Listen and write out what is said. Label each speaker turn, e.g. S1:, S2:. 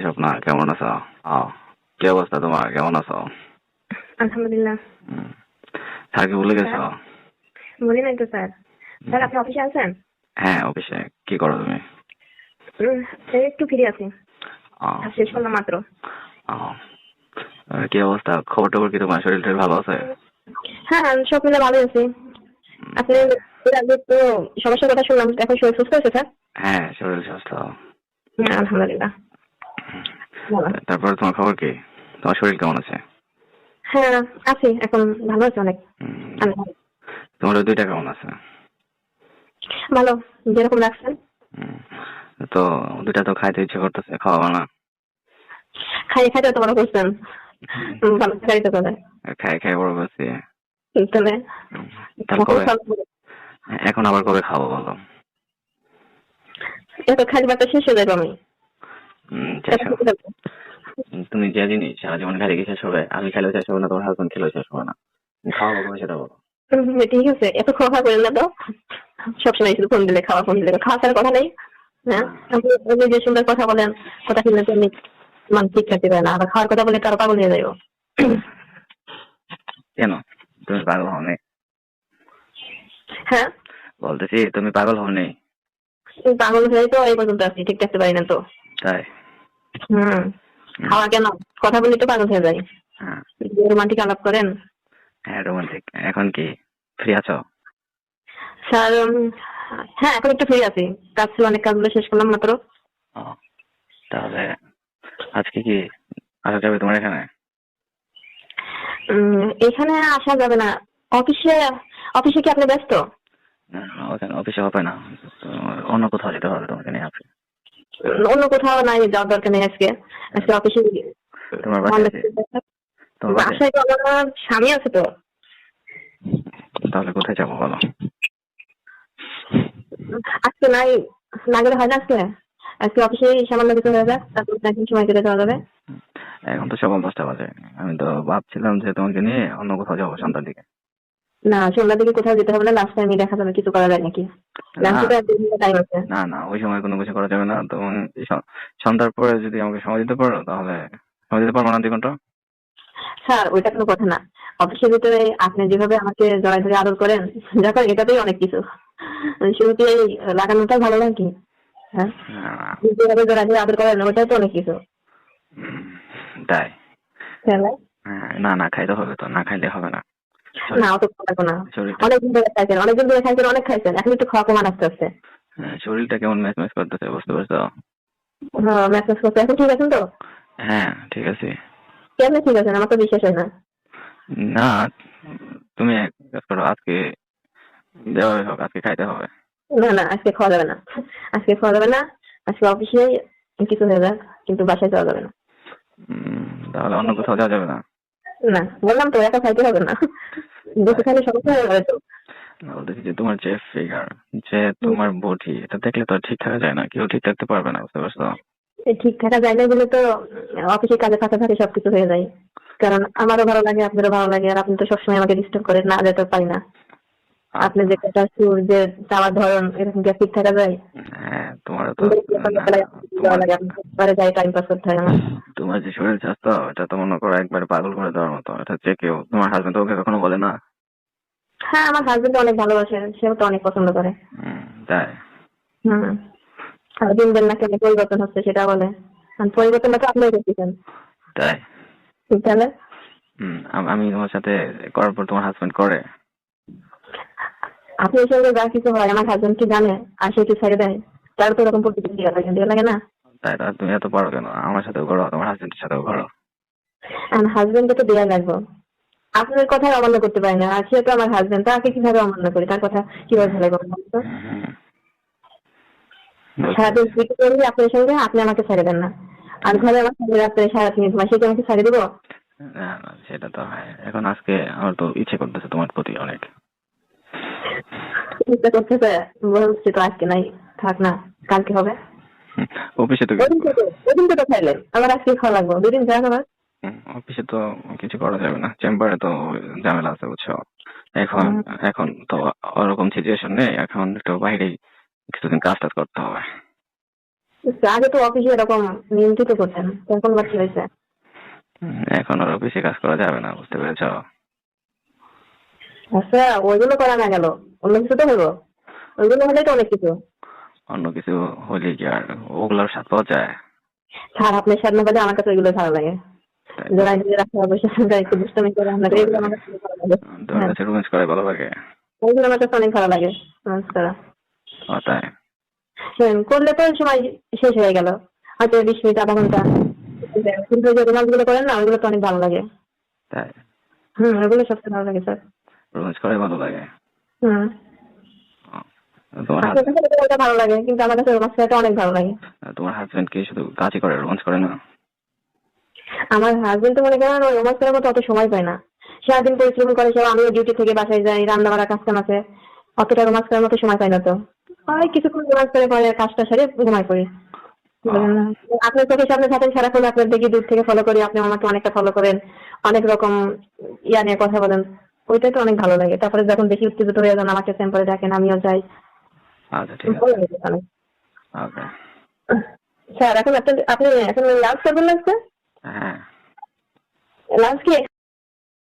S1: স্বপ্না কেমন আছো? কি অবস্থা তোমার? কেমন আছো?
S2: আলহামদুলিল্লাহ।
S1: হুম। স্যারকে ভুলে গেছো?
S2: বলি নাই তো স্যার। স্যার আপনি অফিসে আছেন?
S1: হ্যাঁ অফিসে। কি করো তুমি?
S2: একটু ফিরে আছি শেষ করলাম মাত্র।
S1: কি অবস্থা? খবর টবর কি তোমার? শরীর টরীর ভালো আছে?
S2: হ্যাঁ সব মিলে ভালো আছি। আপনি আগে তো সমস্যার কথা শুনলাম এখন শরীর সুস্থ আছে স্যার?
S1: হ্যাঁ শরীর স্বাস্থ্য
S2: হ্যাঁ, আলহামদুলিল্লাহ।
S1: তারপর তোমার খবর কি? তোমার শরীর কেমন আছে?
S2: হ্যাঁ আছি এখন ভালো আছে অনেক।
S1: তোমার ওই দুইটা কেমন আছে?
S2: ভালো যেরকম রাখছেন
S1: তো দুইটা তো খাইতে ইচ্ছে করতেছে খাওয়াবো না?
S2: খাইয়ে খাইতে তো বড় করছেন। ভালো খাইতে তো করে
S1: খাই খাই বড় করছি।
S2: তাহলে
S1: কবে? এখন আবার কবে খাব বলো?
S2: এত খালি বাতা শেষ হয়ে যাবে আমি।
S1: তুমি যে জিনিস সারা জীবন খাইলে কি শেষ হবে? আমি খাইলেও শেষ হবে না তোমার হাজবেন্ড খেলেও শেষ হবে না। খাওয়াবো কবে সেটা বলো।
S2: ঠিক আছে এত খাওয়া করেন না তো। সবসময় শুধু ফোন দিলে খাওয়া ফোন দিলে খাওয়া। ছাড়া কথা নেই। হ্যাঁ? আপনি আপনি যে সুন্দর কথা বলেন কথা শুনলে তো মানসিক খেতে পারে না। আবার খাওয়ার কথা বলে কারও পাগল হয়ে যাব
S1: কেন? তুমি পাগল হওনি।
S2: হ্যাঁ?
S1: বলতেছি তুমি পাগল হওনি।
S2: পাগল হয়ে তো এই পর্যন্ত আছি ঠিক থাকতে পারি না তো।
S1: তাই?
S2: হুম। খাওয়া কেন? কথা বলি তো পাগল হয়ে যাই।
S1: হ্যাঁ।
S2: রোমান্টিক আলাপ করেন।
S1: হ্যাঁ রোমান্টিক এখন কি ফ্রি আছো?
S2: স্যার হ্যাঁ এখন একটু ফ্রি আছি। কাজ ছিল অনেক কাজগুলো শেষ করলাম মাত্র।
S1: তাহলে আজকে কি আসা যাবে তোমার এখানে?
S2: এখানে আসা যাবে না। অফিসে অফিসে কি আপনি ব্যস্ত?
S1: না, ওখানে অফিসে হবে না। অন্য কোথাও যেতে হবে তোমাকে নিয়ে আসবে
S2: অন্য কোথাও নাই যাওয়ার দরকার নেই আজকে। আজকে অফিসে
S1: তোমার বাসায়
S2: তো আমার স্বামী আছে তো।
S1: তাহলে কোথায় যাব বলো?
S2: আজকে নাই না গেলে হয় না আজকে? আজকে অফিসে সামান্য কিছু হয়ে যাক তারপর একদিন সময় কেটে যাওয়া যাবে।
S1: এখন তো সকাল দশটা বাজে। আমি তো ভাবছিলাম যে তোমাকে নিয়ে অন্য কোথাও যাব সন্ধ্যার দিকে।
S2: না সন্ধ্যার দিকে কোথাও যেতে হবে না লাস্ট টাইমে দেখা যাবে কিছু করা যায় নাকি? টাইম আছে।
S1: না না ওই সময় কোনো কিছু করা যাবে না তো সন্ধ্যার পরে যদি আমাকে সময় দিতে পারো তাহলে সময় দিতে পারব না দুই ঘণ্টা?
S2: স্যার ওইটা কোনো কথা না। অফিসের ভিতরে আপনি যেভাবে আমাকে জড়াই ধরে আদর করেন যখন এটাতেই অনেক কিছু। কি এই লাগানোটা ভালো নাকি হ্যাঁ?
S1: না,
S2: যেভাবে জড়াই ধরে আদর করেন ওটাই তো অনেক কিছু।
S1: তাই। হ্যাঁ, না না খাইতে হবে তো না খাইলে হবে না।
S2: না অত খাব না। অনেকদিন ধরে খাইছেন অনেকদিন ধরে খাইছেন অনেক খাইছেন। এখন একটু খাওয়া কমান আস্তে আস্তে।
S1: হ্যাঁ, শরীরটা কেমন ম্যাচ ম্যাচ করতেছে বুঝতে পারছ?
S2: হ্যাঁ ম্যাসেজ করতে এখন ঠিক আছেন তো?
S1: হ্যাঁ ঠিক আছে।
S2: কেমন ঠিক আছেন? আমার তো বিশ্বাস হয় না।
S1: না তুমি এক কাজ করো আজকে দেওয়া হোক আজকে খাইতে হবে।
S2: না না আজকে খাওয়া যাবে না। আজকে খাওয়া যাবে না আজকে অফিসে কিছু হয়ে যাক কিন্তু বাসায় যাওয়া যাবে না।
S1: তাহলে অন্য কোথাও যাওয়া যাবে না?
S2: না বললাম তো একা খাইতে হবে না। দুটো খালি সমস্যা হয়ে যাবে তো।
S1: না, বলতেছি যে তোমার যে ফিগার যে তোমার বডি এটা দেখলে তো ঠিক থাকা যায় না কেউ ঠিক থাকতে পারবে না বুঝতে পারছ?
S2: ঠিক থাকা যায় না বলে তো অফিসে কাজে থাকা ফাঁকে সবকিছু হয়ে যায়। কারণ আমারও ভালো লাগে আপনারও ভালো লাগে আর আপনি তো সবসময় আমাকে ডিস্টার্ব করেন না যেতে পারি না। আপনি যে একটা সুর যে চাওয়ার ধরন এরকম কি ঠিক থাকা যায়?
S1: হ্যাঁ তোমার তো
S2: আপনি বারে যাই টাইম পাস করতে হয় আমার।
S1: তোমার যে শরীর স্বাস্থ্য এটা তো মনে করো একবারে পাগল করে দেওয়ার মতো এটা যে কেউ তোমার হাজবেন্ড ওকে কখনো বলে না?
S2: হ্যাঁ আমার হাজবেন্ড অনেক ভালোবাসে সেও তো অনেক পছন্দ করে।
S1: তাই?
S2: হুম আর দিন দিন পরিবর্তন হচ্ছে সেটা বলে। আর পরিবর্তনটা তো আপনিই করতেছেন
S1: তাই?
S2: তাহলে?
S1: হুম, আমি তোমার সাথে করার পর তোমার হাজবেন্ড করে।
S2: আপনার সঙ্গে যা কিছু হয় আমার হাজবেন্ড কি জানে? আর সে কি ছেড়ে দেয়? তার তো এরকম প্রতিদিন দেওয়া লাগে লাগে না?
S1: তাই তুমি এত পারো কেন? আমার সাথেও করো তোমার হাজবেন্ডের সাথেও করো।
S2: আমার হাজবেন্ডকে তো লাগবে। আপনার কথা অমান্য করতে পারি না আর সে তো আমার হাজবেন্ড তাকে কীভাবে অমান্য করি? তার কথা কীভাবে ভালো করব সারাদিন আপনার সঙ্গে আপনি আমাকে ছেড়ে দেন না। আর ঘরে আমার সঙ্গে রাত্রে সারাদিন ঘুমাই সে কি আমাকে ছেড়ে দিব?
S1: না না সেটা তো হয়। এখন আজকে আমার তো ইচ্ছে করতেছে তোমার প্রতি অনেক।
S2: চিন্তা করতেছে বলছি তো আজকে নাই থাক না কালকে হবে
S1: অফিসে তো
S2: ওদিন থেকে ওদিন খাইলেন আমার আজকে খাওয়া লাগবে দুদিন যাক আমার
S1: অফিসে তো কিছু করা যাবে না চেম্বারে তো ঝামেলা আছে বুঝছ এখন এখন তো ওরকম সিচুয়েশন নেই এখন একটু বাইরে কিছুদিন কাজ টাজ করতে হবে
S2: আগে তো অফিসে এরকম নিয়ন্ত্রিত করতেন এখন বা কি হয়েছে
S1: এখন আর অফিসে কাজ করা যাবে না বুঝতে পেরেছ
S2: আচ্ছা ওইগুলো করা না গেল অন্য কিছু তো হলো ওইগুলো হলে তো অনেক কিছু।
S1: অন্য কিছু হলে কি আর? ওগুলোর স্বাদ পাওয়া যায়
S2: স্যার আপনার সামনে বাদে আমার কাছে ওইগুলো ভালো লাগে। যারা একটু দুষ্টামি করে আপনাকে এগুলো আমার কাছে ভালো লাগে।
S1: তোমার কাছে রোমান্স করে ভালো লাগে?
S2: ওইগুলো আমার কাছে অনেক ভালো লাগে
S1: ও তাই?
S2: হ্যাঁ, করলে তো সময় শেষ হয়ে গেল। হয়তো বিশ মিনিট আধা ঘণ্টা। কিন্তু যে গুলো করেন না ওইগুলো তো অনেক ভালো লাগে।
S1: তাই?
S2: হুম ওইগুলো সবচেয়ে ভালো লাগে স্যার।
S1: করে ভালো লাগে?
S2: হুম।
S1: তোমার
S2: আপনার
S1: হাজ-
S2: কাছে ওইটা ভালো লাগে কিন্তু আমার কাছে রোমান্স করাটা অনেক ভালো লাগে।
S1: তোমার হাজবেন্ড কি শুধু কাজই করে রোমান্স করে না?
S2: আমার হাজবেন্ড তো মনে করেন রোমান্স করার মতো অত সময় পায় না। সারাদিন পরিশ্রম করে সব আমিও ডিউটি থেকে বাসায় যাই রান্না বাড়া কাজ কাম আছে অতটা রোমান্স করার মতো সময় পাই না তো। ওই কিছুক্ষণ রোমান্স করে পরে কাজটা সেরে ঘুমাই পড়ি। বুঝলেন না? আপনার চোখের সামনে থাকেন সারাক্ষণ আপনার দেখি দূর থেকে ফলো করি আপনি আমাকে অনেকটা ফলো করেন অনেক রকম ইয়া নিয়ে কথা বলেন। ওইটাই তো অনেক ভালো লাগে। তারপরে যখন দেখি উত্তেজিত হয়ে যান আমাকে স্যাম্পলে ডাকেন আমিও যাই।
S1: আচ্ছা ঠিক আছে। ওকে
S2: স্যার এখন আপনি আপনি এখন লাঞ্চ করবেন না স্যার
S1: হ্যাঁ।
S2: লাঞ্চ কি